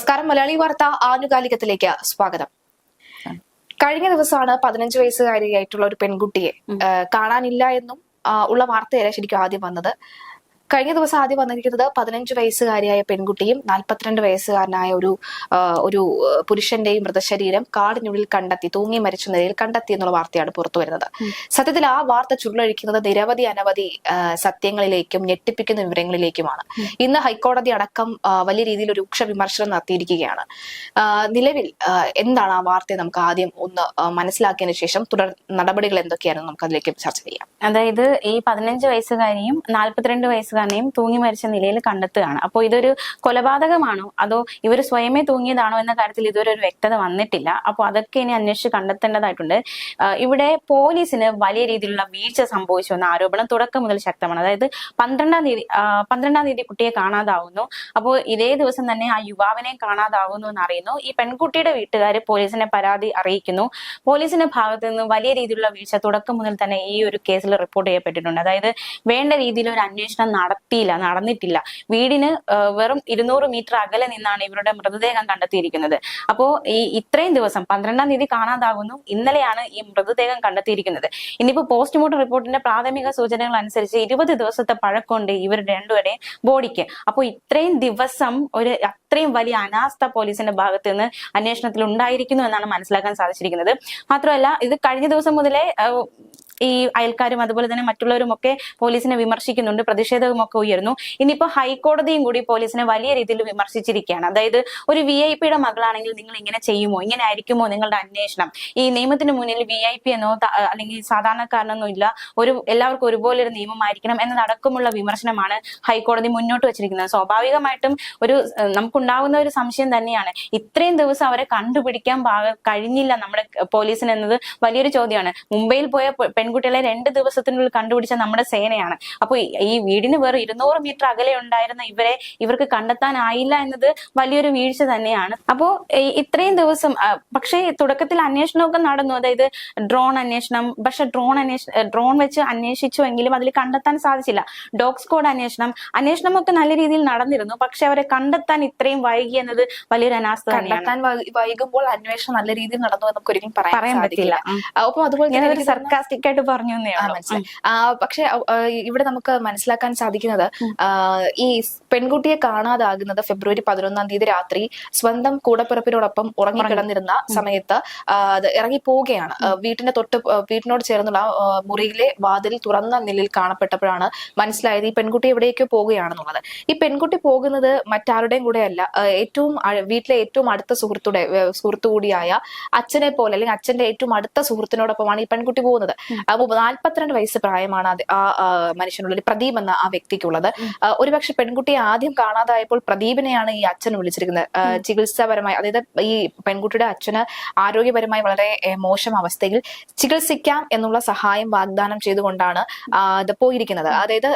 നമസ്കാരം. മലയാളി വാർത്ത ആനുകാലികത്തിലേക്ക് സ്വാഗതം. കഴിഞ്ഞ ദിവസമാണ് പതിനഞ്ച് വയസ്സുകാരിയായിട്ടുള്ള ഒരു പെൺകുട്ടിയെ കാണാനില്ല എന്നും ഉള്ള വാർത്തയല്ല ശരിക്കും ആദ്യം വന്നത്. കഴിഞ്ഞ ദിവസം ആദ്യം വന്നിരിക്കുന്നത് പതിനഞ്ച് വയസ്സുകാരിയായ പെൺകുട്ടിയും നാൽപ്പത്തിരണ്ട് വയസ്സുകാരനായ ഒരു ഒരു പുരുഷന്റെയും മൃതശരീരം കാടിനുള്ളിൽ കണ്ടെത്തി തൂങ്ങി മരിച്ച നിലയിൽ കണ്ടെത്തി എന്നുള്ള വാർത്തയാണ് പുറത്തു വരുന്നത്. സത്യത്തിൽ ആ വാർത്ത ചുരുളഴിക്കുന്നത് നിരവധി അനവധി സത്യങ്ങളിലേക്കും ഞെട്ടിപ്പിക്കുന്ന വിവരങ്ങളിലേക്കുമാണ്. ഇന്ന് ഹൈക്കോടതി അടക്കം വലിയ രീതിയിൽ രൂക്ഷ വിമർശനം നടത്തിയിരിക്കുകയാണ്. നിലവിൽ എന്താണ് ആ വാർത്തയെ നമുക്ക് ആദ്യം ഒന്ന് മനസ്സിലാക്കിയതിനു ശേഷം തുടർ നടപടികൾ എന്തൊക്കെയാണെന്ന് നമുക്ക് അതിലേക്ക് ചർച്ച ചെയ്യാം. അതായത് ഈ പതിനഞ്ച് വയസ്സുകാരിയും നാൽപ്പത്തിരണ്ട് വയസ്സുകാരനെയും തൂങ്ങി മരിച്ച നിലയിൽ കണ്ടെത്തുകയാണ്. അപ്പോൾ ഇതൊരു കൊലപാതകമാണോ? അതോ ഇവർ സ്വയമേ തൂങ്ങിയതാണോ എന്ന കാര്യത്തിൽ ഇതുവരെ ഒരു വ്യക്തത വന്നിട്ടില്ല. അപ്പോൾ അതൊക്കെ ഇനി അന്വേഷിച്ച് കണ്ടെത്തേണ്ടതായിട്ടുണ്ട്. ഇവിടെ പോലീസിന് വലിയ രീതിയിലുള്ള വീഴ്ച സംഭവിച്ചു എന്ന ആരോപണം തുടക്കം മുതൽ ശക്തമാണ്. അതായത് പന്ത്രണ്ടാം തീയതി പന്ത്രണ്ടാം തീയതി കുട്ടിയെ കാണാതാവുന്നു. അപ്പോൾ ഇതേ ദിവസം തന്നെ ആ യുവാവിനെ കാണാതാവുന്നു എന്ന് അറിയുന്നു ഈ പെൺകുട്ടിയുടെ വീട്ടുകാർ പോലീസിനെ പരാതി അറിയിക്കുന്നു. പോലീസിന്റെ ഭാഗത്ത് നിന്ന് വലിയ രീതിയിലുള്ള വീഴ്ച തുടക്കം മുതൽ തന്നെ ഈ ഒരു കേസിൽ റിപ്പോർട്ട് ചെയ്യപ്പെട്ടിട്ടുണ്ട്. അതായത് വേണ്ട രീതിയിൽ ഒരു അന്വേഷണം നടത്തിയില്ല നടന്നിട്ടില്ല. വീടിന് വെറും ഇരുന്നൂറ് മീറ്റർ അകലെ നിന്നാണ് ഇവരുടെ മൃതദേഹം കണ്ടെത്തിയിരിക്കുന്നത്. അപ്പോ ഈ ഇത്രയും ദിവസം പന്ത്രണ്ടാം തീയതി കാണാതാകുന്നു. ഇന്നലെയാണ് ഈ മൃതദേഹം കണ്ടെത്തിയിരിക്കുന്നത്. ഇനിയിപ്പോ പോസ്റ്റ്മോർട്ടം റിപ്പോർട്ടിന്റെ പ്രാഥമിക സൂചനകൾ അനുസരിച്ച് ഇരുപത് ദിവസത്തെ പഴക്കമുണ്ട് ഇവർ രണ്ടുപേരെയും ബോഡിക്ക്. അപ്പോൾ ഇത്രയും ദിവസം ഒരു അത്രയും വലിയ അനാസ്ഥ പോലീസിന്റെ ഭാഗത്ത് നിന്ന് അന്വേഷണത്തിൽ ഉണ്ടായിരിക്കുന്നു എന്നാണ് മനസ്സിലാക്കാൻ സാധിച്ചിരിക്കുന്നത്. മാത്രമല്ല ഇത് കഴിഞ്ഞ ദിവസം മുതലേ ഈ അയൽക്കാരും അതുപോലെ തന്നെ മറ്റുള്ളവരും ഒക്കെ പോലീസിനെ വിമർശിക്കുന്നുണ്ട് പ്രതിഷേധവുമൊക്കെ ഉയർന്നു ഇനിയിപ്പോ ഹൈക്കോടതിയും കൂടി പോലീസിനെ വലിയ രീതിയിൽ വിമർശിച്ചിരിക്കുകയാണ്. അതായത് ഒരു വി ഐ പിയുടെ മകളാണെങ്കിൽ നിങ്ങൾ ഇങ്ങനെ ചെയ്യുമോ? ഇങ്ങനെ ആയിരിക്കുമോ നിങ്ങളുടെ അന്വേഷണം? ഈ നിയമത്തിന് മുന്നിൽ വി ഐ പി എന്നോ അല്ലെങ്കിൽ സാധാരണക്കാരനൊന്നും ഇല്ല. ഒരു എല്ലാവർക്കും ഒരുപോലെ ഒരു നിയമമായിരിക്കണം എന്നതടക്കമുള്ള വിമർശനമാണ് ഹൈക്കോടതി മുന്നോട്ട് വെച്ചിരിക്കുന്നത്. സ്വാഭാവികമായിട്ടും ഒരു നമുക്കുണ്ടാകുന്ന ഒരു സംശയം തന്നെയാണ്. ഇത്രയും ദിവസം അവരെ കണ്ടുപിടിക്കാൻ കഴിഞ്ഞില്ല നമ്മുടെ പോലീസിന് എന്നത് വലിയൊരു ചോദ്യമാണ്. മുംബൈയിൽ പോയ പെ- പെൺകുട്ടികളെ രണ്ട് ദിവസത്തിനുള്ളിൽ കണ്ടുപിടിച്ച നമ്മുടെ സേനയാണ്. അപ്പോൾ ഈ- വീടിന് വേറെ ഇരുന്നൂറ് മീറ്റർ അകലെ ഉണ്ടായിരുന്ന ഇവരെ ഇവർക്ക് കണ്ടെത്താനായില്ല എന്നത് വലിയൊരു വീഴ്ച തന്നെയാണ്. അപ്പോ ഇത്രയും ദിവസം പക്ഷേ തുടക്കത്തിൽ അന്വേഷണമൊക്കെ നടന്നു. അതായത് ഡ്രോൺ അന്വേഷണം പക്ഷെ ഡ്രോൺ അന്വേഷണം ഡ്രോൺ വെച്ച് അന്വേഷിച്ചു എങ്കിലും അതിൽ കണ്ടെത്താൻ സാധിച്ചില്ല. ഡോഗ് സ്ക്വാഡ് അന്വേഷണം അന്വേഷണമൊക്കെ നല്ല രീതിയിൽ നടന്നിരുന്നു. പക്ഷെ അവരെ കണ്ടെത്താൻ ഇത്രയും വൈകി എന്നത് വലിയൊരു അനാസ്ഥ കണ്ടെത്താൻ വൈകുമ്പോൾ അന്വേഷണം നല്ല രീതിയിൽ നടന്നു നമുക്ക് ഒരിക്കലും പറയാൻ പറ്റില്ല. അപ്പൊ ഒപ്പം അതുപോലെ തന്നെ സർക്കാസ്റ്റിക് ആയിട്ട് പറഞ്ഞു എന്നേ ആ, മനസ്സിലായി. പക്ഷെ ഇവിടെ നമുക്ക് മനസ്സിലാക്കാൻ സാധിക്കുന്നത് ഈ പെൺകുട്ടിയെ കാണാതാകുന്നത് ഫെബ്രുവരി പതിനൊന്നാം തീയതി രാത്രി സ്വന്തം കൂടപ്പിറപ്പിനോടൊപ്പം ഉറങ്ങിക്കിടന്നിരുന്ന സമയത്ത് ഇറങ്ങി പോവുകയാണ് വീട്ടിന്റെ തൊട്ട് വീട്ടിനോട് ചേർന്നുള്ള മുറിയിലെ വാതിൽ തുറന്ന നിലയിൽ കാണപ്പെട്ടപ്പോഴാണ് മനസ്സിലായത് ഈ പെൺകുട്ടി എവിടേക്കോ പോവുകയാണെന്നുള്ളത് ഈ പെൺകുട്ടി പോകുന്നത് മറ്റാരുടെയും കൂടെ അല്ല ഏറ്റവും വീട്ടിലെ ഏറ്റവും അടുത്ത സുഹൃത്തുടെ സുഹൃത്തു കൂടിയായ അച്ഛനെ പോലെ അല്ലെങ്കിൽ അച്ഛന്റെ ഏറ്റവും അടുത്ത സുഹൃത്തിനോടൊപ്പമാണ് ഈ പെൺകുട്ടി പോകുന്നത്. അപ്പൊ നാൽപ്പത്തിരണ്ട് വയസ്സ് പ്രായമാണ് ആ മനുഷ്യനുള്ളിൽ പ്രദീപ് എന്ന ആ വ്യക്തിക്കുള്ളത്. ഒരുപക്ഷെ പെൺകുട്ടിയെ ആദ്യം കാണാതായപ്പോൾ പ്രദീപിനെയാണ് ഈ അച്ഛൻ വിളിച്ചിരിക്കുന്നത്. ചികിത്സാപരമായി അതായത് ഈ പെൺകുട്ടിയുടെ അച്ഛന് ആരോഗ്യപരമായി വളരെ മോശം അവസ്ഥയിൽ ചികിത്സിക്കാം എന്നുള്ള സഹായം വാഗ്ദാനം ചെയ്തുകൊണ്ടാണ് ഇത് പോയിരിക്കുന്നത്. അതായത്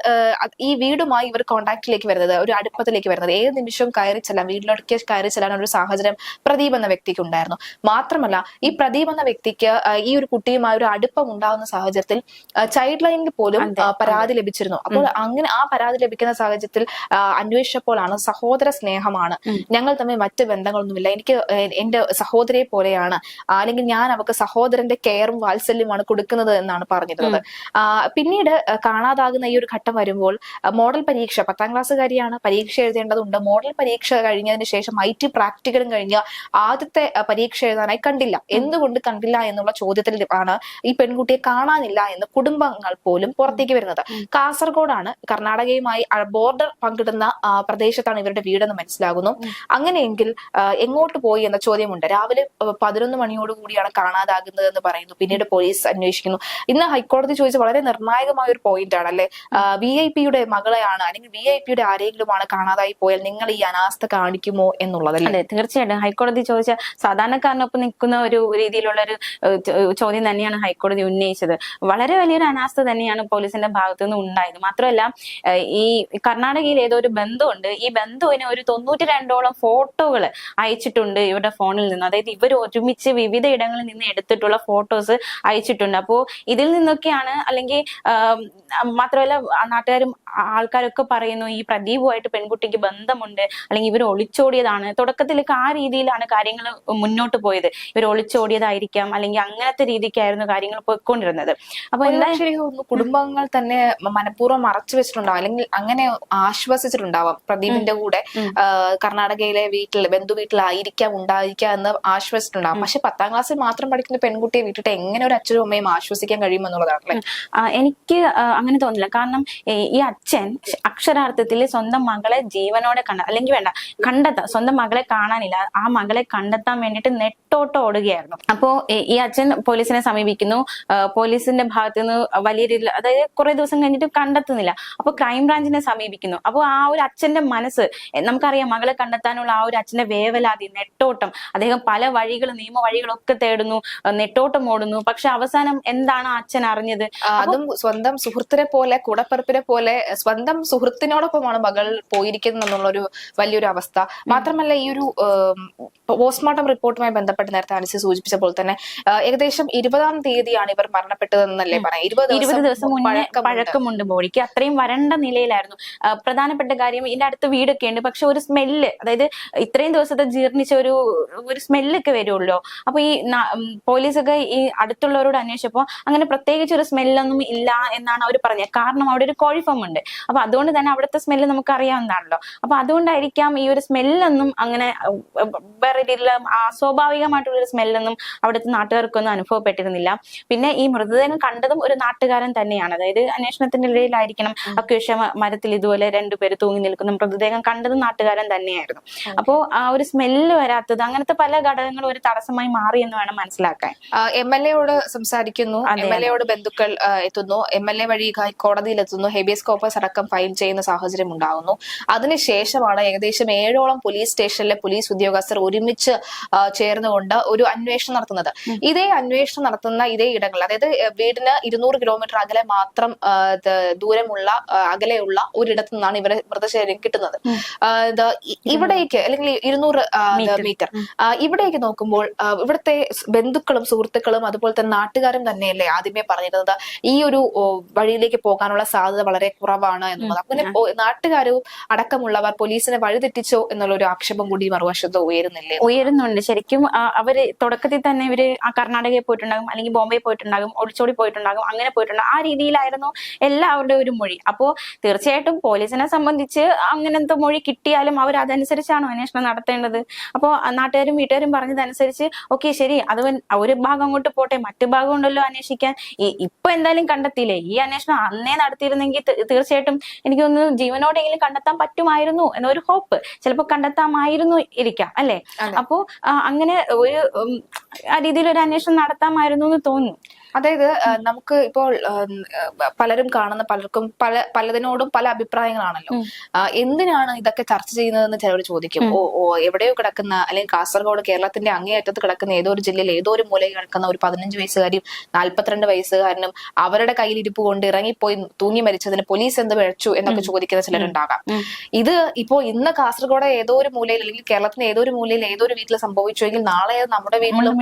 ഈ വീടുമായി ഇവർ കോണ്ടാക്റ്റിലേക്ക് വരുന്നത് ഒരു അടുപ്പത്തിലേക്ക് വരുന്നത്. ഏത് നിമിഷവും കയറി ചെല്ലാം വീട്ടിലേക്ക് കയറി ചെല്ലാൻ ഒരു സാഹചര്യം പ്രദീപ് എന്ന വ്യക്തിക്ക് ഉണ്ടായിരുന്നു. മാത്രമല്ല ഈ പ്രദീപ് എന്ന വ്യക്തിക്ക് ഈ ഒരു കുട്ടിയുമായി ഒരു അടുപ്പം ഉണ്ടാകുന്ന സാഹചര്യത്തിൽ ചൈൽഡ് ലൈനിൽ പോലും പരാതി ലഭിച്ചിരുന്നു. അപ്പോൾ അങ്ങനെ ആ പരാതി ലഭിക്കുന്ന സാഹചര്യത്തിൽ അന്വേഷിച്ചപ്പോഴാണ് സഹോദര സ്നേഹമാണ്. ഞങ്ങൾ തമ്മിൽ മറ്റ് ബന്ധങ്ങളൊന്നുമില്ല. എനിക്ക് എന്റെ സഹോദരിയെ പോലെയാണ്. അല്ലെങ്കിൽ ഞാൻ അവർക്ക് സഹോദരന്റെ കെയറും വാത്സല്യമാണ് കൊടുക്കുന്നത് എന്നാണ് പറഞ്ഞിരുന്നത്. പിന്നീട് കാണാതാകുന്ന ഈ ഒരു ഘട്ടം വരുമ്പോൾ മോഡൽ പരീക്ഷ പത്താം ക്ലാസ്സുകാരിയാണ് പരീക്ഷ എഴുതേണ്ടതുണ്ട്. മോഡൽ പരീക്ഷ കഴിഞ്ഞതിന് ശേഷം ഐ ടി പ്രാക്ടിക്കലും കഴിഞ്ഞ ആദ്യത്തെ പരീക്ഷ എഴുതാനായി കണ്ടില്ല. എന്തുകൊണ്ട് കണ്ടില്ല എന്നുള്ള ചോദ്യത്തിൽ ആണ് ഈ പെൺകുട്ടിയെ കാണാനില്ല എന്ന് കുടുംബങ്ങൾ പോലും പുറത്തേക്ക് വരുന്നത്. കാസർഗോഡാണ് കർണാടകയുമായി ബോർഡർ പങ്കിടുന്ന പ്രദേശത്താണ് ഇവരുടെ വീടെന്ന് മനസ്സിലാകുന്നു. അങ്ങനെയെങ്കിൽ എങ്ങോട്ട് പോയി എന്ന ചോദ്യമുണ്ട്. രാവിലെ പതിനൊന്ന് മണിയോടുകൂടിയാണ് കാണാതാകുന്നത് എന്ന് പറയുന്നു. പിന്നീട് പോലീസ് അന്വേഷിക്കുന്നു. ഇന്ന് ഹൈക്കോടതി ചോദിച്ച വളരെ നിർണായകമായ ഒരു പോയിന്റ് ആണ് അല്ലെ വി ഐ പിയുടെ മകളെയാണ് അല്ലെങ്കിൽ വി ഐ പിയുടെ ആരെങ്കിലുമാണ് കാണാതായി പോയാൽ നിങ്ങൾ ഈ അനാസ്ഥ കാണിക്കുമോ എന്നുള്ളതല്ലേ? അല്ലെ തീർച്ചയായിട്ടും. ഹൈക്കോടതി ചോദിച്ച സാധാരണക്കാരനൊപ്പം നിൽക്കുന്ന ഒരു രീതിയിലുള്ള ഒരു ചോദ്യം തന്നെയാണ് ഹൈക്കോടതി ഉന്നയിച്ചത്. വളരെ വലിയൊരു അനാസ്ഥ തന്നെയാണ് പോലീസിന്റെ ഭാഗത്തു നിന്ന് ഉണ്ടായത്. മാത്രമല്ല ഈ കർണാടകയിൽ ഏതോ ഒരു ബന്ധമുണ്ട് ഈ ബന്ധുവിന് ഒരു തൊണ്ണൂറ്റി രണ്ടോളം ഫോട്ടോകൾ അയച്ചിട്ടുണ്ട് ഇവരുടെ ഫോണിൽ നിന്ന്. അതായത് ഇവർ ഒരുമിച്ച് വിവിധ ഇടങ്ങളിൽ നിന്ന് എടുത്തിട്ടുള്ള ഫോട്ടോസ് അയച്ചിട്ടുണ്ട്. അപ്പോൾ ഇതിൽ നിന്നൊക്കെയാണ് അല്ലെങ്കിൽ മാത്രമല്ല നാട്ടുകാരും ആൾക്കാരൊക്കെ പറയുന്നു ഈ പ്രദീപുമായിട്ട് പെൺകുട്ടിക്ക് ബന്ധമുണ്ട് അല്ലെങ്കിൽ ഇവർ ഒളിച്ചോടിയതാണ്. തുടക്കത്തിലൊക്കെ ആ രീതിയിലാണ് കാര്യങ്ങൾ മുന്നോട്ട് പോയത്. ഇവർ ഒളിച്ചോടിയതായിരിക്കാം അല്ലെങ്കിൽ അങ്ങനത്തെ രീതിക്കായിരുന്നു കാര്യങ്ങൾ പോയിക്കൊണ്ടിരുന്നത്. അപ്പൊ എന്താ തോന്നുന്നു കുടുംബങ്ങൾ തന്നെ മനഃപൂർവം മറച്ചു വെച്ചിട്ടുണ്ടാവും. അല്ലെങ്കിൽ അങ്ങനെ ആശ്വസിച്ചിട്ടുണ്ടാവാം. പ്രദീപിന്റെ കൂടെ കർണാടകയിലെ വീട്ടിൽ ബന്ധു വീട്ടിലായിരിക്കാം ഉണ്ടായിരിക്കാം എന്ന് ആശ്വസിച്ചിട്ടുണ്ടാവും. പക്ഷെ പത്താം ക്ലാസ്സിൽ മാത്രം പഠിക്കുന്ന പെൺകുട്ടിയെ വിട്ടിട്ട് എങ്ങനെ ഒരു അച്ഛനും അമ്മയും ആശ്വസിക്കാൻ കഴിയുമെന്നുള്ളതാണ് അല്ലെ? എനിക്ക് അങ്ങനെ തോന്നില്ല കാരണം ഈ അച്ഛൻ അക്ഷരാർത്ഥത്തിൽ സ്വന്തം മകളെ ജീവനോടെ കണ്ട അല്ലെങ്കിൽ വേണ്ട കണ്ടെത്താം സ്വന്തം മകളെ കാണാനില്ല. ആ മകളെ കണ്ടെത്താൻ വേണ്ടിയിട്ട് നെട്ടോട്ട് ഓടുകയായിരുന്നു. അപ്പോ ഈ അച്ഛൻ പോലീസിനെ സമീപിക്കുന്നു. ആ, പോലീസിന്റെ ഭാഗത്ത് നിന്ന് വലിയ രീതിയിൽ അതായത് കുറെ ദിവസം കഴിഞ്ഞിട്ട് കണ്ടെത്തുന്നില്ല. അപ്പൊ ക്രൈംബ്രാഞ്ചിനെ സമീപിക്കുന്നു. അപ്പോൾ ആ ഒരു അച്ഛന്റെ മനസ്സ് നമുക്കറിയാം മകളെ കണ്ടെത്താനുള്ള ആ ഒരു അച്ഛന്റെ വേവലാതി നെട്ടോട്ടം. അദ്ദേഹം പല വഴികൾ നിയമ വഴികളൊക്കെ തേടുന്നു നെട്ടോട്ടം ഓടുന്നു. പക്ഷെ അവസാനം എന്താണ് അച്ഛൻ അറിഞ്ഞത്? അതും സ്വന്തം സുഹൃത്തിനെ പോലെ കൂടപ്പറപ്പിനെ പോലെ സ്വന്തം സുഹൃത്തിനോടൊപ്പമാണ് മകൾ പോയിരിക്കുന്നത് എന്നുള്ളൊരു വലിയൊരു അവസ്ഥ. മാത്രമല്ല ഈ ഒരു പോസ്റ്റ്മോർട്ടം റിപ്പോർട്ടുമായി ബന്ധപ്പെട്ട് നേരത്തെ അനുസരിച്ച് സൂചിപ്പിച്ച പോലെ തന്നെ ഏകദേശം ഇരുപതാം തീയതിയാണ് ഇവർ മരണപ്പെട്ടതെന്നല്ലേ പറയാം ഇരുപത് ദിവസം മുന്നേ പഴക്കമുണ്ട്. ബോഡിക്ക്. അത്രയും വരണ്ട നിലയിലായിരുന്നു. പ്രധാനപ്പെട്ട കാര്യം ഇതിന്റെ അടുത്ത് വീടൊക്കെ ഉണ്ട്. പക്ഷെ ഒരു സ്മെല്ല് അതായത് ഇത്രയും ദിവസത്തെ ജീർണിച്ച ഒരു ഒരു സ്മെല്ലൊക്കെ വരുള്ളൂ. അപ്പൊ ഈ പോലീസൊക്കെ ഈ അടുത്തുള്ളവരോട് അന്വേഷിച്ചപ്പോൾ അങ്ങനെ പ്രത്യേകിച്ച് ഒരു സ്മെല്ലൊന്നും ഇല്ല എന്നാണ് അവർ പറഞ്ഞത് കാരണം അവിടെ ഒരു കോഴി ഫാം ഉണ്ട് അപ്പൊ അതുകൊണ്ട് തന്നെ അവിടുത്തെ സ്മെല്ല് നമുക്ക് അറിയാവുന്നതാണല്ലോ അപ്പൊ അതുകൊണ്ടായിരിക്കാം ഈ ഒരു സ്മെല്ലൊന്നും അങ്ങനെ വേറെ രീതിയിലുള്ള അസ്വാഭാവികമായിട്ടുള്ള ഒരു സ്മെല്ലൊന്നും അവിടുത്തെ നാട്ടുകാർക്കൊന്നും അനുഭവപ്പെട്ടിരുന്നില്ല. പിന്നെ ഈ മൃതദേഹം കണ്ടതും ഒരു നാട്ടുകാരൻ തന്നെയാണ്. അതായത് അന്വേഷണത്തിന്റെ ഇടയിലായിരിക്കണം. അക്വേഷ മരത്തിൽ ഇതുപോലെ രണ്ടുപേര് തൂങ്ങി നിൽക്കുന്ന മൃതദേഹം കണ്ടതും നാട്ടുകാരൻ തന്നെയായിരുന്നു. അപ്പോ ആ ഒരു സ്മെല്ല് വരാത്തത് അങ്ങനത്തെ പല ഘടകങ്ങളും ഒരു തടസ്സമായി മാറി എന്ന് വേണം മനസ്സിലാക്കാൻ. എം എൽ എയോട് സംസാരിക്കുന്നു. എം എൽ എയോട് ബന്ധുക്കൾ എത്തുന്നു. എം എൽ എ വഴി കോടതിയിൽ എത്തുന്നു. ഹെബിയസ് കോപ്പസ് അടക്കം ഫയൽ ചെയ്യുന്ന സാഹചര്യം ഉണ്ടാകുന്നു അതിനുശേഷമാണ് ഏകദേശം ഏഴോളം പോലീസ് സ്റ്റേഷനിലെ പോലീസ് ഉദ്യോഗസ്ഥർ ഒരുമിച്ച് ചേർന്നുകൊണ്ട് ഒരു അന്വേഷണം നടത്തുന്നത്. ഇതേ അന്വേഷണം നടത്തുന്ന ഇതേ ഇടങ്ങൾ അതായത് വീടിന് ഇരുന്നൂറ് കിലോമീറ്റർ അകലെ മാത്രം ദൂരമുള്ള അകലെയുള്ള ഒരിടത്തു നിന്നാണ് ഇവരെ മൃതശരീരം കിട്ടുന്നത്. ഇവിടേക്ക് അല്ലെങ്കിൽ ഇരുന്നൂറ് മീറ്റർ. ഇവിടേക്ക് നോക്കുമ്പോൾ ഇവിടുത്തെ ബന്ധുക്കളും സുഹൃത്തുക്കളും അതുപോലെ തന്നെ നാട്ടുകാരും തന്നെയല്ലേ ആദ്യമേ പറഞ്ഞിരുന്നത്? ഈ ഒരു വഴിയിലേക്ക് പോകാനുള്ള സാധ്യത വളരെ കുറവാണ് എന്നുള്ളത്. അങ്ങനെ നാട്ടുകാരും അടക്കമുള്ളവർ പോലീസിനെ വഴിതെറ്റിച്ചോ എന്നുള്ള ഒരു ആക്ഷേപം കൂടി മറുവശത്ത് ഉയരുന്നില്ലേ? ഉയരുന്നുണ്ട്. ശരിക്കും അവർ തുടക്കത്തിൽ തന്നെ ഇവർ കർണാടകയിൽ പോയിട്ടുണ്ടാകും അല്ലെങ്കിൽ ബോംബെ പോയിട്ടുണ്ടാകും. ഒളിച്ചോടി പോയിട്ടുണ്ടാകും അങ്ങനെ പോയിട്ടുണ്ടാകും. ആ രീതിയിലായിരുന്നു എല്ലാവരുടെ ഒരു മൊഴി. അപ്പോ തീർച്ചയായിട്ടും പോലീസിനെ സംബന്ധിച്ച് അങ്ങനത്തെ മൊഴി കിട്ടിയാലും അവർ അതനുസരിച്ചാണോ അന്വേഷണം നടത്തേണ്ടത്? അപ്പോ നാട്ടുകാരും വീട്ടുകാരും പറഞ്ഞതനുസരിച്ച് ഓക്കെ ശരി അത് ഒരു ഭാഗം അങ്ങോട്ട് പോട്ടെ മറ്റു ഭാഗം ഉണ്ടല്ലോ അന്വേഷിക്കാൻ. ഇപ്പൊ എന്തായാലും കണ്ടെത്തിയില്ലേ? ഈ അന്വേഷണം അന്നേ നടത്തിയിരുന്നെങ്കിൽ തീർച്ചയായിട്ടും എനിക്ക് തോന്നുന്നു ജീവനോടെങ്കിലും കണ്ടെത്താൻ പറ്റുമായിരുന്നു എന്നൊരു ഹോപ്പ് ചിലപ്പോൾ കണ്ടെത്താമായിരുന്നു ഇരിക്കാം അല്ലെ. അപ്പോ അങ്ങനെ ഒരു ആ രീതിയിൽ ഒരു അന്വേഷണം നടത്താമായിരുന്നു എന്ന് തോന്നുന്നു. അതായത് നമുക്ക് ഇപ്പോൾ പലരും കാണുന്ന പലർക്കും പല പലതിനോടും പല അഭിപ്രായങ്ങളാണല്ലോ. എന്തിനാണ് ഇതൊക്കെ ചർച്ച ചെയ്യുന്നതെന്ന് ചിലർ ചോദിക്കും. ഓ ഓ എവിടെയോ കിടക്കുന്ന അല്ലെങ്കിൽ കാസർഗോഡ് കേരളത്തിന്റെ അങ്ങേയറ്റത്ത് കിടക്കുന്ന ഏതോ ഒരു ജില്ലയിൽ ഏതോ ഒരു മൂലയിൽ കിടക്കുന്ന ഒരു പതിനഞ്ച് വയസ്സുകാരിയും നാൽപ്പത്തിരണ്ട് വയസ്സുകാരനും അവരുടെ കയ്യിൽ ഇരിപ്പ് കൊണ്ട് ഇറങ്ങിപ്പോയി തൂങ്ങി മരിച്ചതിന് പോലീസ് എന്ത് പിഴച്ചു എന്നൊക്കെ ചോദിക്കുന്ന ചിലരുണ്ടാകാം. ഇത് ഇപ്പോ ഇന്ന് കാസർഗോഡ് ഏതോ ഒരു മൂലയിൽ അല്ലെങ്കിൽ കേരളത്തിന്റെ ഏതോ ഒരു മൂലയിൽ ഏതോ ഒരു വീട്ടിൽ സംഭവിച്ചുവെങ്കിൽ നാളെ നമ്മുടെ വീട്ടിലും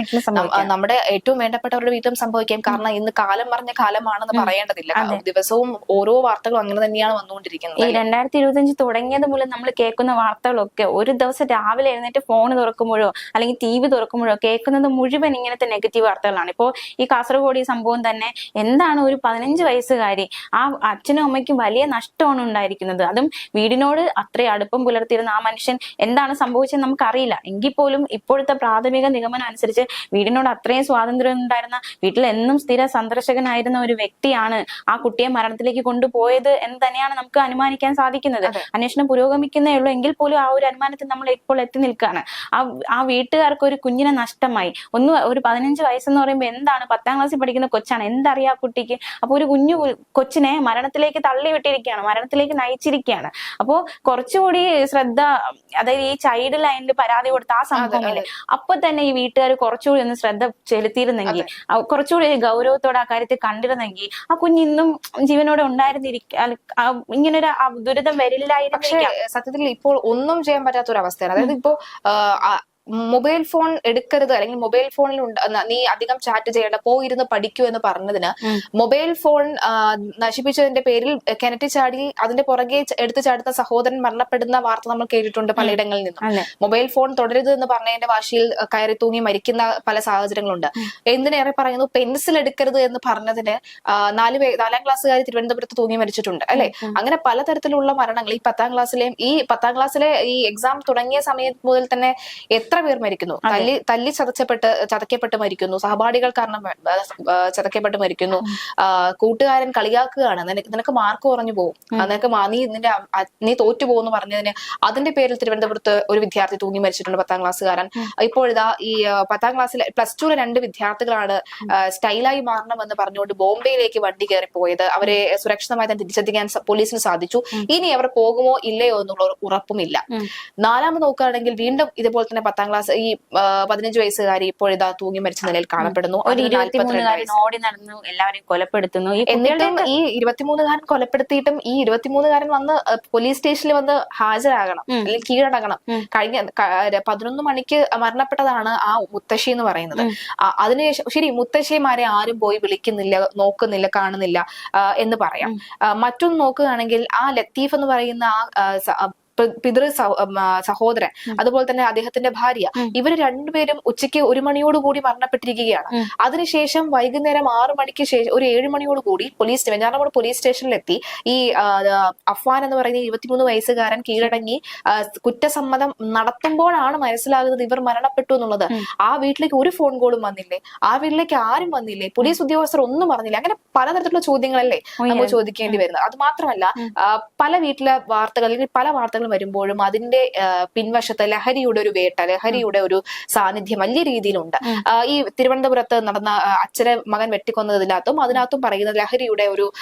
നമ്മുടെ ഏറ്റവും വേണ്ടപ്പെട്ടവരുടെ വീട്ടിലും സംഭവിക്കാം. കാരണം ഇന്ന് കാലം പറഞ്ഞ കാലമാണെന്ന് പറയേണ്ടതില്ല. ദിവസവും ഓരോ വാർത്തകളും അങ്ങനെ തന്നെയാണ് വന്നുകൊണ്ടിരിക്കുന്നത്. ഈ രണ്ടായിരത്തി ഇരുപത്തിയഞ്ച് തുടങ്ങിയത് മൂലം നമ്മൾ കേൾക്കുന്ന വാർത്തകളൊക്കെ ഒരു ദിവസം രാവിലെ എഴുന്നേറ്റ് ഫോൺ തുറക്കുമ്പോഴോ അല്ലെങ്കിൽ ടി വി തുറക്കുമ്പോഴോ കേൾക്കുന്നത് മുഴുവൻ ഇങ്ങനത്തെ നെഗറ്റീവ് വാർത്തകളാണ്. ഇപ്പോൾ ഈ കാസർഗോഡ് ഈ സംഭവം തന്നെ എന്താണ് ഒരു പതിനഞ്ച് വയസ്സുകാരി ആ അച്ഛനും അമ്മയ്ക്കും വലിയ നഷ്ടമാണ് ഉണ്ടായിരിക്കുന്നത്. അതും വീടിനോട് അത്രയും അടുപ്പം പുലർത്തിയിരുന്ന ആ മനുഷ്യൻ എന്താണ് സംഭവിച്ചത് നമുക്കറിയില്ല. എങ്കിൽ പോലും ഇപ്പോഴത്തെ പ്രാഥമിക നിഗമനം അനുസരിച്ച് വീടിനോട് അത്രയും സ്വാതന്ത്ര്യം ഉണ്ടായിരുന്ന വീട്ടിൽ എന്നും സ്ഥിര സന്ദർശകനായിരുന്ന ഒരു വ്യക്തിയാണ് ആ കുട്ടിയെ മരണത്തിലേക്ക് കൊണ്ടുപോയത് എന്ന് തന്നെയാണ് നമുക്ക് അനുമാനിക്കാൻ സാധിക്കുന്നത്. അന്വേഷണം പുരോഗമിക്കുന്നേ ഉള്ളൂ എങ്കിൽ പോലും ആ ഒരു അനുമാനത്തിൽ നമ്മൾ ഇപ്പോൾ എത്തി നിൽക്കുകയാണ്. ആ ആ വീട്ടുകാർക്ക് ഒരു കുഞ്ഞിനെ നഷ്ടമായി. ഒന്ന് ഒരു പതിനഞ്ച് വയസ്സെന്ന് പറയുമ്പോൾ എന്താണ് പത്താം ക്ലാസ്സിൽ പഠിക്കുന്ന കൊച്ചാണ്. എന്തറിയാം ആ കുട്ടിക്ക്? അപ്പൊ ഒരു കുഞ്ഞു കൊച്ചിനെ മരണത്തിലേക്ക് തള്ളിവിട്ടിരിക്കുകയാണ്. മരണത്തിലേക്ക് നയിച്ചിരിക്കുകയാണ്. അപ്പോ കുറച്ചുകൂടി ശ്രദ്ധ അതായത് ഈ ചൈൽഡ് ലൈനിൽ പരാതി കൊടുത്ത ആ സംഭവമില്ലേ അപ്പൊ തന്നെ ഈ വീട്ടുകാർ കുറച്ചുകൂടി ഒന്ന് ശ്രദ്ധ ചെലുത്തിയിരുന്നെങ്കിൽ കുറച്ചുകൂടി ഗൗരവത്തോടെ ആ കാര്യത്തെ കണ്ടിരുന്നെങ്കിൽ ആ കുഞ്ഞ് ഇന്നും ജീവനോടെ ഉണ്ടായിരുന്നിരിക്ക ഇങ്ങനൊരു ദുരിതം വരില്ലായിരുന്നു സത്യത്തിൽ ഇപ്പോൾ ഒന്നും ചെയ്യാൻ പറ്റാത്ത ഒരു അവസ്ഥയാണ് അതായത് ഇപ്പോ മൊബൈൽ ഫോൺ എടുക്കരുത് അല്ലെങ്കിൽ മൊബൈൽ ഫോണിൽ ഉണ്ട് നീ അധികം ചാറ്റ് ചെയ്യേണ്ട പോയിരുന്ന് പഠിക്കൂ എന്ന് പറഞ്ഞതിന് മൊബൈൽ ഫോൺ നശിപ്പിച്ചതിന്റെ പേരിൽ കിണറ്റി ചാടി അതിന്റെ പുറകെ എടുത്തു ചാടുന്ന സഹോദരൻ മരണപ്പെടുന്ന വാർത്ത നമ്മൾ കേട്ടിട്ടുണ്ട് പലയിടങ്ങളിൽ നിന്നും. മൊബൈൽ ഫോൺ തുടരുത് എന്ന് പറഞ്ഞതിന്റെ വാശിയിൽ കയറി തൂങ്ങി മരിക്കുന്ന പല സാഹചര്യങ്ങളുണ്ട്. എന്തിനേറെ പറയുന്നു? പെൻസിൽ എടുക്കരുത് എന്ന് പറഞ്ഞതിന് നാല് പേ നാലാം ക്ലാസ്സുകാരി തിരുവനന്തപുരത്ത് തൂങ്ങി മരിച്ചിട്ടുണ്ട് അല്ലെ? അങ്ങനെ പലതരത്തിലുള്ള മരണങ്ങൾ ഈ പത്താം ക്ലാസ്സിലെയും ഈ പത്താം ക്ലാസ്സിലെ ഈ എക്സാം തുടങ്ങിയ സമയം മുതൽ തന്നെ എത്ര പേർ മരിക്കുന്നു? തല്ലി തല്ലി ചതച്ചപ്പെട്ട് ചതക്കപ്പെട്ട് മരിക്കുന്നു. സഹപാഠികൾ കാരണം ചതക്കപ്പെട്ട് മരിക്കുന്നു. കൂട്ടുകാരൻ കളിയാക്കുകയാണ്. നിനക്ക് നിനക്ക് മാർക്ക് കുറഞ്ഞു പോകും നിനക്ക് നീ നിന്റെ നീ തോറ്റു പോകുന്നു പറഞ്ഞതിന് അതിന്റെ പേരിൽ തിരുവനന്തപുരത്ത് ഒരു വിദ്യാർത്ഥി തൂങ്ങി മരിച്ചിട്ടുണ്ട് പത്താം ക്ലാസ്സുകാരൻ. ഇപ്പോഴിതാ ഈ പത്താം ക്ലാസ്സിലെ പ്ലസ് ടുവിലെ രണ്ട് വിദ്യാർത്ഥികളാണ് സ്റ്റൈലായി സ്റ്റൈലായി മാറണമെന്ന് പറഞ്ഞുകൊണ്ട് ബോംബെയിലേക്ക് വണ്ടി കയറി പോയത് അവരെ സുരക്ഷിതമായി തന്നെ തിരിച്ചെത്തിക്കാൻ പോലീസിന് സാധിച്ചു. ഇനി അവർ പോകുമോ ഇല്ലയോ എന്നുള്ള ഉറപ്പുമില്ല. നാലാമത് നോക്കുകയാണെങ്കിൽ വീണ്ടും ഇതുപോലെ തന്നെ പത്താം ക്ലാസ് ഈ പതിനഞ്ച് വയസ്സുകാരി ഇപ്പോഴിതാ തൂങ്ങി മരിച്ച നിലയിൽ കാണപ്പെടുന്നു. ഒരു അതിന് 42 ഇരുപത്തിമൂന്നുകാരൻ ഓടി നടന്നു എല്ലാവരെയും കൊലപ്പെടുത്തുന്നു. എന്നിട്ടും ഈ ഇരുപത്തിമൂന്നുകാരൻ കൊലപ്പെടുത്തിയിട്ടും ഈ ഇരുപത്തിമൂന്നുകാരൻ വന്ന് പോലീസ് സ്റ്റേഷനിൽ വന്ന് ഹാജരാകണം അല്ലെങ്കിൽ കീഴടങ്ങണം. കഴിഞ്ഞ പതിനൊന്ന് മണിക്ക് മരണപ്പെട്ടതാണ് ആ മുത്തശ്ശി എന്ന് പറയുന്നത്. അതിനുശേഷം ശരി മുത്തശ്ശിമാരെ ആരും പോയി വിളിക്കുന്നില്ല നോക്കുന്നില്ല കാണുന്നില്ല എന്ന് പറയാം. മറ്റൊന്ന് നോക്കുകയാണെങ്കിൽ ആ ലത്തീഫ് എന്ന് പറയുന്ന ആ പിതൃ സഹോദരൻ അതുപോലെ തന്നെ അദ്ദേഹത്തിന്റെ ഭാര്യ ഇവർ ഇവർ രണ്ടുപേരും ഉച്ചയ്ക്ക് ഒരു മണിയോടുകൂടി മരണപ്പെട്ടിരിക്കുകയാണ്. അതിനുശേഷം വൈകുന്നേരം ആറു മണിക്ക് ശേഷം ഒരു ഏഴ് മണിയോടുകൂടി പോലീസ് വെഞ്ഞാറമ്മൂട് പോലീസ് സ്റ്റേഷനിലെത്തി. ഈ അഫ്വാൻ എന്ന് പറയുന്ന ഇരുപത്തിമൂന്ന് വയസ്സുകാരൻ കീഴടങ്ങി കുറ്റസമ്മതം നടത്തുമ്പോഴാണ് മനസ്സിലാകുന്നത് ഇവർ മരണപ്പെട്ടു എന്നുള്ളത്. ആ വീട്ടിലേക്ക് ഒരു ഫോൺ കോളും വന്നില്ലേ? ആ വീട്ടിലേക്ക് ആരും വന്നില്ലേ? പോലീസ് ഉദ്യോഗസ്ഥർ ഒന്നും പറഞ്ഞില്ല അങ്ങനെ പലതരത്തിലുള്ള ചോദ്യങ്ങളല്ലേ നമ്മൾ ചോദിക്കേണ്ടി വരുന്നത്. അത് മാത്രമല്ല പല വീട്ടിലെ വാർത്തകൾ അല്ലെങ്കിൽ പല വാർത്തകൾ വരുമ്പോഴും അതിന്റെ പിൻവശത്ത് ലഹരിയുടെ ഒരു വേട്ട ലഹരിയുടെ ഒരു സാന്നിധ്യം വലിയ രീതിയിലുണ്ട്. ഈ തിരുവനന്തപുരത്ത് നടന്ന അച്ഛനെ മകൻ വെട്ടിക്കൊന്നതിനകത്തും അതിനകത്തും പറയുന്ന ലഹരിയുടെ ഒരു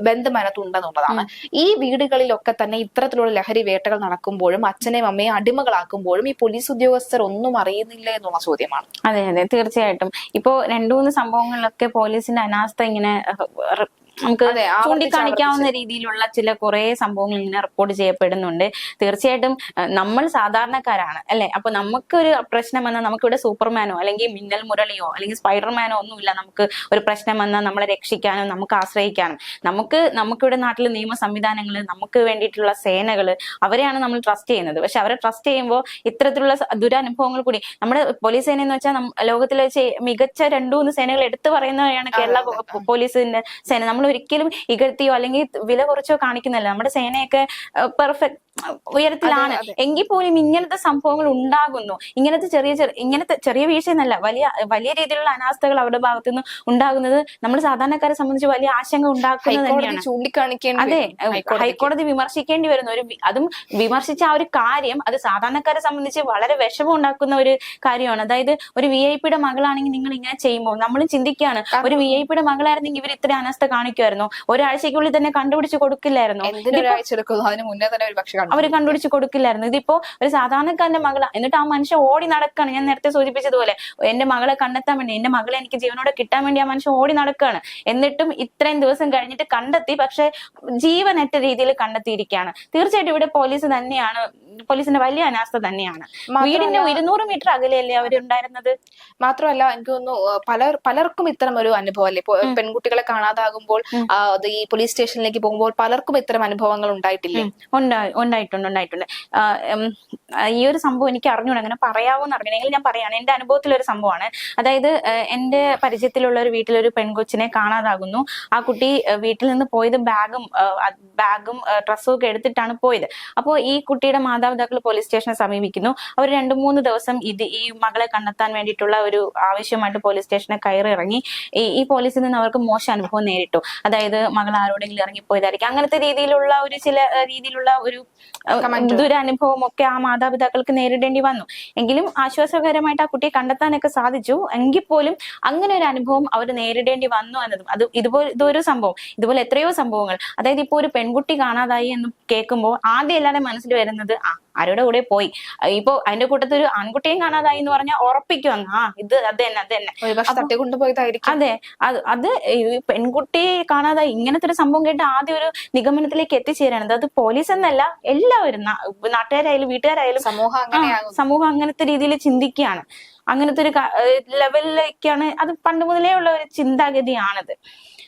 ബന്ധം അതിനകത്തുണ്ടെന്നുള്ളതാണ് ഈ വീടുകളിലൊക്കെ തന്നെ ഇത്തരത്തിലുള്ള ലഹരി വേട്ടകൾ നടക്കുമ്പോഴും അച്ഛനെയും അമ്മയെ അടിമകളാക്കുമ്പോഴും ഈ പോലീസ് ഉദ്യോഗസ്ഥർ ഒന്നും അറിയുന്നില്ല എന്നുള്ള ചോദ്യമാണ്. അതെ അതെ. തീർച്ചയായിട്ടും. ഇപ്പോ രണ്ടു മൂന്ന് സംഭവങ്ങളിലൊക്കെ പോലീസിന്റെ അനാസ്ഥ ഇങ്ങനെ നമുക്ക് ചൂണ്ടിക്കാണിക്കാവുന്ന രീതിയിലുള്ള ചില കുറെ സംഭവങ്ങൾ ഇങ്ങനെ റെക്കോർഡ് ചെയ്യപ്പെടുന്നുണ്ട്. തീർച്ചയായിട്ടും നമ്മൾ സാധാരണക്കാരാണ് അല്ലെ? അപ്പൊ നമുക്കൊരു പ്രശ്നം വന്നാൽ നമുക്കിവിടെ സൂപ്പർമാനോ അല്ലെങ്കിൽ മിന്നൽ മുരളിയോ അല്ലെങ്കിൽ സ്പൈഡർമാനോ ഒന്നുമില്ല നമുക്ക് ഒരു പ്രശ്നം വന്നാൽ നമ്മളെ രക്ഷിക്കാനോ നമുക്ക് ആശ്രയിക്കാനും. നമുക്ക് നമുക്കിവിടെ നാട്ടിൽ നിയമ സംവിധാനങ്ങൾ നമുക്ക് വേണ്ടിയിട്ടുള്ള സേനകൾ അവരെയാണ് നമ്മൾ ട്രസ്റ്റ് ചെയ്യുന്നത്. പക്ഷെ അവരെ ട്രസ്റ്റ് ചെയ്യുമ്പോൾ ഇത്തരത്തിലുള്ള ദുരനുഭവങ്ങൾ കൂടി നമ്മുടെ പോലീസ് സേന എന്ന് വെച്ചാൽ ലോകത്തിലെ വെച്ച് മികച്ച രണ്ടു മൂന്ന് സേനകൾ എടുത്തു പറയുന്നവരാണ് കേരള പോലീസിന്റെ സേന. നമ്മൾ ഒരിക്കലും ഇകഴ്ത്തിയോ അല്ലെങ്കിൽ വില കുറച്ചോ കാണിക്കുന്നില്ല നമ്മുടെ സേനയൊക്കെ പെർഫെക്റ്റ് ഉയരത്തിലാണ്. എങ്കിൽ പോലും ഇങ്ങനത്തെ സംഭവങ്ങൾ ഉണ്ടാകുന്നു. ഇങ്ങനത്തെ ചെറിയ ചെറിയ ഇങ്ങനത്തെ ചെറിയ വീഴ്ച എന്നല്ല വലിയ വലിയ രീതിയിലുള്ള അനാസ്ഥകൾ അവരുടെ ഭാഗത്തു നിന്ന് ഉണ്ടാകുന്നത് നമ്മൾ സാധാരണക്കാരെ സംബന്ധിച്ച് വലിയ ആശങ്ക ഉണ്ടാക്കുന്നത് തന്നെയാണ്. ചൂണ്ടിക്കാണിക്കേണ്ടി അതെ ഹൈക്കോടതി വിമർശിക്കേണ്ടി വരുന്ന ഒരു അതും വിമർശിച്ച ആ ഒരു കാര്യം അത് സാധാരണക്കാരെ സംബന്ധിച്ച് വളരെ വിഷമം ഉണ്ടാക്കുന്ന ഒരു കാര്യമാണ്. അതായത് ഒരു വി ഐ പിയുടെ മകളാണെങ്കിൽ നിങ്ങൾ ഇങ്ങനെ ചെയ്യുമ്പോൾ നമ്മളും ചിന്തിക്കുകയാണ് ഒരു വി ഐ പിയുടെ മകളായിരുന്നെങ്കിൽ ഇവർ ഇത്ര അനാസ്ഥ കാണിക്കുമായിരുന്നു. ഒരാഴ്ചക്കുള്ളിൽ തന്നെ കണ്ടുപിടിച്ച് കൊടുക്കില്ലായിരുന്നു. അതിന് മുന്നേ തന്നെ ഒരു പക്ഷെ അവർ കണ്ടുപിടിച്ച് കൊടുക്കില്ലായിരുന്നു. ഇതിപ്പോ ഒരു സാധാരണക്കാരന്റെ മകളാണ് എന്നിട്ട് ആ മനുഷ്യൻ ഓടി നടക്കാണ്. ഞാൻ നേരത്തെ സൂചിപ്പിച്ചതുപോലെ എന്റെ മകളെ കണ്ടെത്താൻ വേണ്ടി എന്റെ മകളെ എനിക്ക് ജീവനോടെ കിട്ടാൻ വേണ്ടി ആ മനുഷ്യൻ ഓടി നടക്കാണ്. എന്നിട്ടും ഇത്രയും ദിവസം കഴിഞ്ഞിട്ട് കണ്ടെത്തി പക്ഷെ ജീവനറ്റ രീതിയിൽ കണ്ടെത്തിയിരിക്കുകയാണ്. തീർച്ചയായിട്ടും ഇവിടെ പോലീസ് തന്നെയാണ് പോലീസിന്റെ വലിയ അനാസ്ഥ തന്നെയാണ്. വീടിന്റെ ഇരുന്നൂറ് മീറ്റർ അകലെയല്ലേ അവരുണ്ടായിരുന്നത്? മാത്രമല്ല എനിക്ക് തോന്നുന്നു പല പലർ പലർക്കും ഇത്തരം ഒരു അനുഭവം അല്ലേ പെൺകുട്ടികളെ കാണാതാകുമ്പോൾ അത് ഈ പോലീസ് സ്റ്റേഷനിലേക്ക് പോകുമ്പോൾ പലർക്കും ഇത്തരം അനുഭവങ്ങൾ ഉണ്ടായിട്ടില്ലേ? ഉണ്ടായിട്ടുണ്ട് ഉണ്ടായിട്ടുണ്ട്. ഈ ഒരു സംഭവം എനിക്ക് അറിഞ്ഞുകൊണ്ട് അങ്ങനെ പറയാവോന്ന് അറിഞ്ഞില്ലെങ്കിൽ ഞാൻ പറയാണ് എന്റെ അനുഭവത്തിലൊരു സംഭവമാണ്. അതായത് എന്റെ പരിചയത്തിലുള്ള ഒരു വീട്ടിലൊരു പെൺകൊച്ചിനെ കാണാതാകുന്നു. ആ കുട്ടി വീട്ടിൽ നിന്ന് പോയത് ബാഗും ബാഗും ഡ്രസ്സും ഒക്കെ എടുത്തിട്ടാണ് പോയത്. അപ്പോൾ ഈ കുട്ടിയുടെ മാതാപിതാക്കൾ പോലീസ് സ്റ്റേഷനെ സമീപിക്കുന്നു. അവർ രണ്ടു മൂന്ന് ദിവസം ഇത് ഈ മകളെ കണ്ടെത്താൻ വേണ്ടിയിട്ടുള്ള ഒരു ആവശ്യമായിട്ട് പോലീസ് സ്റ്റേഷനെ കയറി ഇറങ്ങി. ഈ പോലീസിൽ നിന്ന് അവർക്ക് മോശം അനുഭവം നേരിട്ടു. അതായത് മകൾ ആരോടെങ്കിലും ഇറങ്ങിപ്പോയതായിരിക്കും. അങ്ങനത്തെ രീതിയിലുള്ള ഒരു ചില രീതിയിലുള്ള ഒരു ദുരനുഭവം ഒക്കെ ആ മാതാപിതാക്കൾക്ക് നേരിടേണ്ടി വന്നു. എങ്കിലും ആശ്വാസകരമായിട്ട് ആ കുട്ടിയെ കണ്ടെത്താനൊക്കെ സാധിച്ചു. എങ്കിൽ പോലും അങ്ങനെ ഒരു അനുഭവം അവർ നേരിടേണ്ടി വന്നു എന്നതും. അത് ഇതുപോലെ ഇതൊരു സംഭവം. ഇതുപോലെ എത്രയോ സംഭവങ്ങൾ. അതായത് ഇപ്പോൾ ഒരു പെൺകുട്ടി കാണാതായി എന്ന് കേൾക്കുമ്പോൾ ആദ്യം എല്ലാവരുടെ മനസ്സിൽ വരുന്നത് ആ ആരുടെ കൂടെ പോയി. ഇപ്പൊ അതിന്റെ കൂട്ടത്തിൽ ഒരു ആൺകുട്ടിയും കാണാതായി എന്ന് പറഞ്ഞാൽ ഉറപ്പിക്കും ആ ഇത് അത് തന്നെ അത് തന്നെ. അതെ അത് അത് ഈ പെൺകുട്ടിയെ കാണാതെ ഇങ്ങനത്തെ ഒരു സംഭവം കേട്ട് ആദ്യം ഒരു നിഗമനത്തിലേക്ക് എത്തിച്ചേരാണ്. അത് പോലീസ് എന്നല്ല എല്ലാവരും നാട്ടുകാരായാലും വീട്ടുകാരായാലും സമൂഹം സമൂഹം അങ്ങനത്തെ രീതിയിൽ ചിന്തിക്കുകയാണ്. അങ്ങനത്തെ ഒരു ലെവലിലേക്കാണ് അത് പണ്ട് മുതലേ ഉള്ള ഒരു ചിന്താഗതിയാണത്.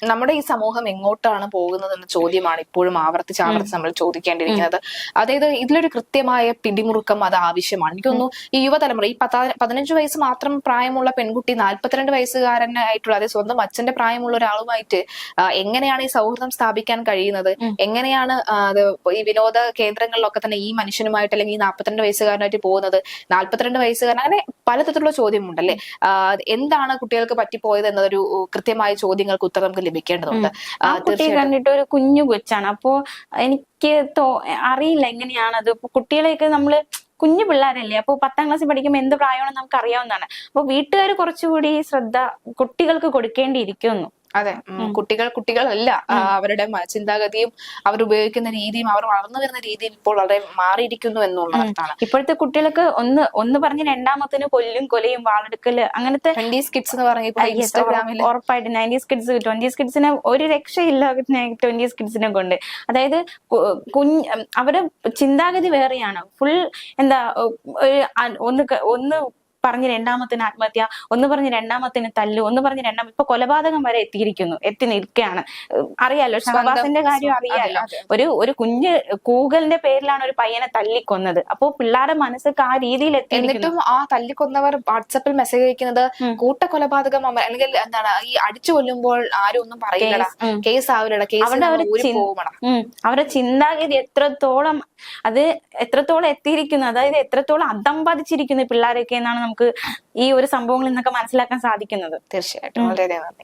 നമ്മുടെ ഈ സമൂഹം എങ്ങോട്ടാണ് പോകുന്നത് എന്ന ചോദ്യമാണ് ഇപ്പോഴും ആവർത്തിച്ച് ആവർത്തിച്ച് നമ്മൾ ചോദിക്കേണ്ടിയിരിക്കുന്നത്. അതായത് ഇതിലൊരു കൃത്യമായ പിടിമുറുക്കം അത് ആവശ്യമാണ്. എനിക്ക് തോന്നുന്നു ഈ യുവതലമുറ ഈ പത്താ പതിനഞ്ച് വയസ്സ് മാത്രം പ്രായമുള്ള പെൺകുട്ടി നാല്പത്തിരണ്ട് വയസ്സുകാരനായിട്ടുള്ള അതായത് സ്വന്തം അച്ഛന്റെ പ്രായമുള്ള ഒരാളുമായിട്ട് എങ്ങനെയാണ് ഈ സൗഹൃദം സ്ഥാപിക്കാൻ കഴിയുന്നത്? എങ്ങനെയാണ് ഈ വിനോദ കേന്ദ്രങ്ങളിലൊക്കെ തന്നെ ഈ മനുഷ്യനുമായിട്ട് അല്ലെങ്കിൽ ഈ നാൽപ്പത്തിരണ്ട് വയസ്സുകാരനായിട്ട് പോകുന്നത്? നാല്പത്തിരണ്ട് വയസ്സുകാരൻ അങ്ങനെ പലതരത്തിലുള്ള ചോദ്യമുണ്ടല്ലേ എന്താണ് കുട്ടികൾക്ക് പറ്റിപ്പോയത് എന്നതൊരു കൃത്യമായ ചോദ്യങ്ങൾക്ക് ഉത്തരം നമുക്ക് ലഭിക്കേണ്ടതുണ്ട്. കുട്ടിയെ കണ്ടിട്ട് ഒരു കുഞ്ഞു കൊച്ചാണ്. അപ്പോ എനിക്ക് തോ അറിയില്ല എങ്ങനെയാണത് കുട്ടികളെയൊക്കെ നമ്മൾ കുഞ്ഞു പിള്ളേരല്ലേ അപ്പൊ പത്താം ക്ലാസ്സിൽ പഠിക്കുമ്പോൾ എന്ത് പ്രായമാണെന്ന് നമുക്ക് അറിയാവുന്നതാണ് അപ്പൊ വീട്ടുകാർ കുറച്ചുകൂടി ശ്രദ്ധ കുട്ടികൾക്ക് കൊടുക്കേണ്ടിയിരിക്കുന്നു. അതെ. കുട്ടികൾ കുട്ടികളല്ല. അവരുടെ ചിന്താഗതിയും അവർ ഉപയോഗിക്കുന്ന രീതിയും അവർ വളർന്നു വരുന്ന രീതിയും ഇപ്പോൾ വളരെ മാറിയിരിക്കുന്നു എന്നുള്ളതാണ് ഇപ്പോഴത്തെ കുട്ടികൾക്ക് ഒന്ന് ഒന്ന് പറഞ്ഞ് രണ്ടാമത്തിന് കൊല്ലും കൊലയും വാളെടുക്കൽ അങ്ങനത്തെ ട്വന്റീസ് കിഡ്സ് എന്ന് പറഞ്ഞ ഇപ്പൊ ഇൻസ്റ്റാഗ്രാമിൽ ഉറപ്പായിട്ട് നയന്റീസ് കിഡ്സ് ട്വന്റീസ് കിഡ്സിന് ഒരു രക്ഷയില്ല ട്വന്റീസ് കിഡ്സിനെ കൊണ്ട്. അതായത് കുഞ്ഞ് അവരുടെ ചിന്താഗതി വേറെയാണ്. ഫുൾ എന്താ ഒന്ന് ഒന്ന് പറഞ്ഞ് രണ്ടാമത്തിന് ആത്മഹത്യ ഒന്ന് പറഞ്ഞ് രണ്ടാമത്തിന് തല്ലു ഒന്ന് പറഞ്ഞ് രണ്ടാം ഇപ്പൊ കൊലപാതകം വരെ എത്തിയിരിക്കുന്നു എത്തി നിൽക്കുകയാണ്. അറിയാലോ ഷഹബാസിന്റെ കാര്യം അറിയാലോ. ഒരു ഒരു കുഞ്ഞ് കൂഗലിന്റെ പേരിലാണ് ഒരു പയ്യനെ തല്ലിക്കൊന്നത്. അപ്പോ പിള്ളേരുടെ മനസ്സൊക്കെ ആ രീതിയിൽ എന്നിട്ടും ആ തല്ലിക്കൊന്നവർ വാട്സപ്പിൽ മെസ്സേജ് അയക്കുന്നത് കൂട്ട കൊലപാതകം അല്ലെങ്കിൽ എന്താണ് ഈ അടിച്ചു കൊല്ലുമ്പോൾ ആരും ഒന്നും പറയില്ല കേസ് ആവില്ലടാ കേസ് അവരുടെ ചിന്താഗതി എത്രത്തോളം അത് എത്രത്തോളം എത്തിയിരിക്കുന്നു അതായത് എത്രത്തോളം അതമ്പതിച്ചിരിക്കുന്നു പതിച്ചിരിക്കുന്നു പിള്ളേരൊക്കെ എന്നാണ് നമുക്ക് ഈ ഒരു സംഭവങ്ങളിൽ നിന്നൊക്കെ മനസ്സിലാക്കാൻ സാധിക്കുന്നത്. തീർച്ചയായിട്ടും. വളരെയധികം നന്ദി.